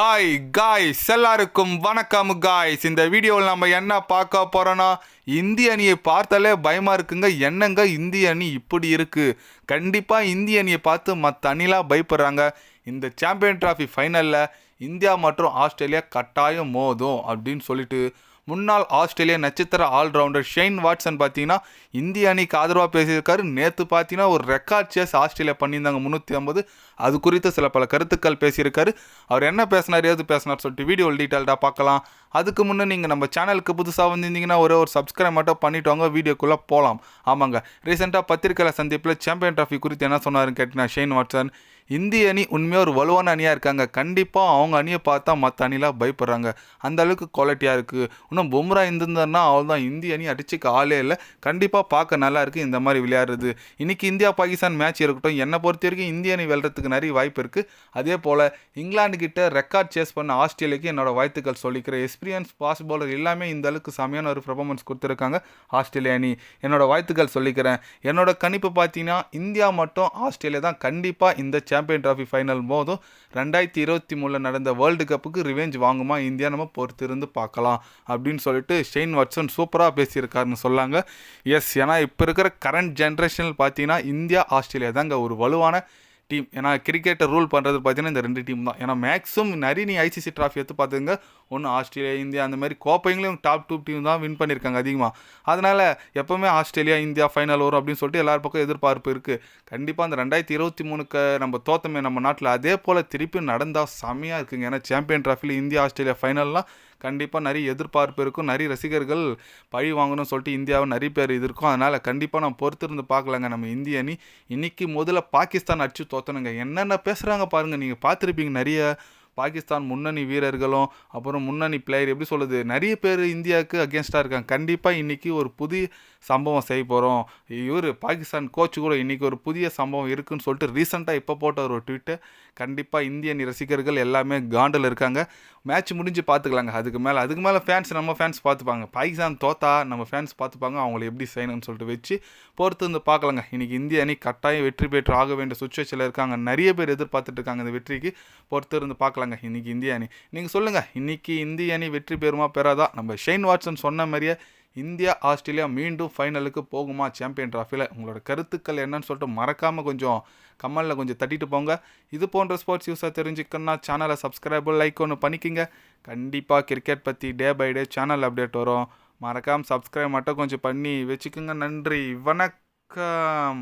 Hi guys எல்லாருக்கும் வணக்கம் guys இந்த வீடியோவில் நம்ம என்ன பார்க்க போகிறோன்னா இந்திய அணியை பார்த்தாலே பயமாக இருக்குங்க. என்னங்க இந்திய அணி இப்படி இருக்குது கண்டிப்பாக இந்திய அணியை பார்த்து மற்ற அணிலாம் பயப்படுறாங்க. இந்த சாம்பியன் டிராஃபி ஃபைனலில் இந்தியா மற்றும் ஆஸ்திரேலியா கட்டாயம் மோதும் அப்படின்னு சொல்லிட்டு முன்னாள் ஆஸ்திரேலிய நட்சத்திர ஆல்ரவுண்டர் ஷெயின் வாட்சன் பார்த்தீங்கன்னா இந்திய அணிக்கு ஆதரவாக பேசியிருக்காரு. நேற்று பார்த்தீங்கன்னா ஒரு ரெக்கார்ட் சேஸ் ஆஸ்திரேலியா பண்ணியிருந்தாங்க முந்நூற்றி ஐம்பது. அது குறித்து சில பல கருத்துக்கள் பேசியிருக்காரு. அவர் என்ன பேசினார் ஏது பேசினார் சொல்லிட்டு வீடியோ டீட்டெயில்டாக பார்க்கலாம். அதுக்கு முன்னே நீங்கள் நம்ம சேனலுக்கு புதுசாக வந்திருந்தீங்கன்னா ஒரே ஒரு சப்ஸ்கிரைப் மட்டும் பண்ணிட்டு வாங்க வீடியோக்குள்ளே போகலாம் ஆமாங்க. ரீசெண்டாக பத்திரிக்கையில் சந்திப்பில் சாம்பியன் ட்ராஃபி குறித்து என்ன சொன்னாருன்னு கேட்டீங்கன்னா ஷெயின் வாட்ஸன் இந்திய அணி உண்மையாக ஒரு வலுவான அணியாக இருக்காங்க. கண்டிப்பாக அவங்க அணியை பார்த்தா மற்ற அணிலாம் பயப்படுறாங்க. அந்த அளவுக்கு குவாலிட்டியாக இருக்குது இன்னும் பும்ரா இருந்திருந்தாருன்னா அவள் தான் இந்திய அணி அடிச்சுக்க ஆளே இல்லை. கண்டிப்பாக பார்க்க நல்லா இருக்குது இந்த மாதிரி விளையாடுறது. இன்றைக்கி இந்தியா பாகிஸ்தான் மேட்ச் இருக்கட்டும். என்னை பொறுத்த வரைக்கும் இந்திய அணி வெல்றதுக்கு நிறைய வாய்ப்பு இருக்குது அதே போல் இங்கிலாந்து கிட்ட ரெக்கார்ட் சேஸ் பண்ண ஆஸ்திரேலியாவுக்கு என்னோட வாழ்த்துக்கள் சொல்லிக்கிறேன். எக்ஸ்பீரியன்ஸ் பாஸ் பவுலர் எல்லாமே இந்த அளவுக்கு செமையான ஒரு பர்ஃபார்மன்ஸ் கொடுத்துருக்காங்க ஆஸ்திரேலியா அணி. என்னோட வாழ்த்துக்கள் சொல்லிக்கிறேன். என்னோட கணிப்பு பார்த்தீங்கன்னா இந்தியா மட்டும் ஆஸ்திரேலியா தான். கண்டிப்பாக இந்த சாம்பியன் ட்ராஃபி ஃபைனல் போதும். ரெண்டாயிரத்தி இருபத்தி மூணில் நடந்த வேர்ல்டு கப்புக்கு ரிவெஞ்ச் வாங்குமா இந்தியா நம்ம பொறுத்திருந்து பார்க்கலாம். அப்படின்னு சொல்லிட்டு ஷெயின் வாட்சன் சூப்பராக பேசியிருக்காருன்னு சொல்லாங்க. எஸ் ஏன்னா இப்போ இருக்கிற கரண்ட் ஜென்ரேஷனில் பார்த்தீங்கன்னா இந்தியா ஆஸ்திரேலியா தாங்க ஒரு வலுவான டீம். ஏன்னா கிரிக்கெட்டை ரூல் பண்ணுறது பார்த்தீங்கன்னா இந்த ரெண்டு டீம் தான். ஏன்னா மேக்ஸிமம் நிறைய நீ ஐசிசி ட்ராஃபி எடுத்து பார்த்துங்க ஒன்று ஆஸ்திரேலியா இந்தியா அந்த மாதிரி கோப்பைங்களையும் டாப் டூ டீம் தான் வின் பண்ணியிருக்காங்க அதிகமாக அதனால் எப்போவுமே ஆஸ்திரேலியா இந்தியா ஃபைனல் வரும் அப்படின்னு சொல்லிட்டு எல்லார் பக்கம் எதிர்பார்ப்பு இருக்குது கண்டிப்பாக அந்த ரெண்டாயிரத்தி இருபத்தி மூணுக்கு நம்ம தோத்தமே நம்ம நாட்டில். அதே போல் திருப்பி நடந்தால் செம்மையாக இருக்குங்க. ஏன்னா சாம்பியன் ட்ராஃபியில் இந்தியா ஆஸ்திரேலியா ஃபைனல்லாம் கண்டிப்பாக நிறைய எதிர்பார்ப்பு இருக்கும். நிறைய ரசிகர்கள் பழி வாங்கணும்னு சொல்லிட்டு இந்தியாவை நிறைய பேர் இது இருக்கும் அதனால் கண்டிப்பாக நம்ம பொறுத்திருந்து பார்க்கலாங்க. நம்ம இந்திய அணி இன்றைக்கி முதல்ல பாகிஸ்தான் அடிச்சு தோத்தணுங்க. என்னென்ன பேசுகிறாங்க பாருங்கள் நீங்கள் பார்த்துருப்பீங்க நிறைய பாகிஸ்தான் முன்னணி வீரர்களும் அப்புறம் முன்னணி பிளேயர் எப்படி சொல்லுது நிறைய பேர் இந்தியாவுக்கு அகேன்ஸ்டாக இருக்காங்க. கண்டிப்பாக இன்றைக்கி ஒரு புதிய சம்பவம் செய்ய போகிறோம் இவர் பாகிஸ்தான் கோச் கூட இன்றைக்கி ஒரு புதிய சம்பவம் இருக்குன்னு சொல்லிட்டு ரீசெண்டாக இப்போ போட்ட ஒரு ட்வீட்டு கண்டிப்பாக இந்தியன் ரசிகர்கள் எல்லாமே காண்டில் இருக்காங்க. மேட்ச் முடிஞ்சு பார்த்துக்கலாங்க அதுக்கு மேலே அதுக்கு மேலே ஃபேன்ஸ் நம்ம ஃபேன்ஸ் பார்த்துப்பாங்க பாகிஸ்தான் தோத்தா நம்ம ஃபேன்ஸ் பார்த்துப்பாங்க அவங்கள எப்படி செய்யணும்னு சொல்லிட்டு வச்சு பொறுத்து வந்து பார்க்கலாங்க இன்றைக்கி இந்திய அணி கட்டாயம் வெற்றி பெற்று ஆக வேண்டிய சுச்சுவேஷனில் இருக்காங்க. நிறைய பேர் எதிர்பார்த்துட்டு இருக்காங்க இந்த வெற்றிக்கு. பொறுத்து இருந்து பார்க்கலாங்க. இன்றைக்கி இந்திய அணி. நீங்கள் சொல்லுங்கள் இன்றைக்கி இந்திய அணி வெற்றி பெறுமா பெறாதா? நம்ம ஷெயின் வாட்சன் சொன்ன மாதிரியே இந்தியா ஆஸ்திரேலியா மீண்டும் ஃபைனலுக்கு போகுமா சாம்பியன் ட்ராஃபியில் உங்களோட கருத்துக்கள் என்னன்னு சொல்லிட்டு மறக்காமல் கொஞ்சம் கமலில் கொஞ்சம் தட்டிட்டு போங்க. இது போன்ற ஸ்போர்ட்ஸ் யூஸாக தெரிஞ்சுக்கணும்னா சேனலை சப்ஸ்கிரைபு லைக் ஒன்று பண்ணிக்கிங்க. கண்டிப்பாக கிரிக்கெட் பற்றி day by day channel update வரும். மறக்காமல் சப்ஸ்கிரைப் மட்டும் கொஞ்சம் பண்ணி வச்சுக்கோங்க. நன்றி. வணக்கம்.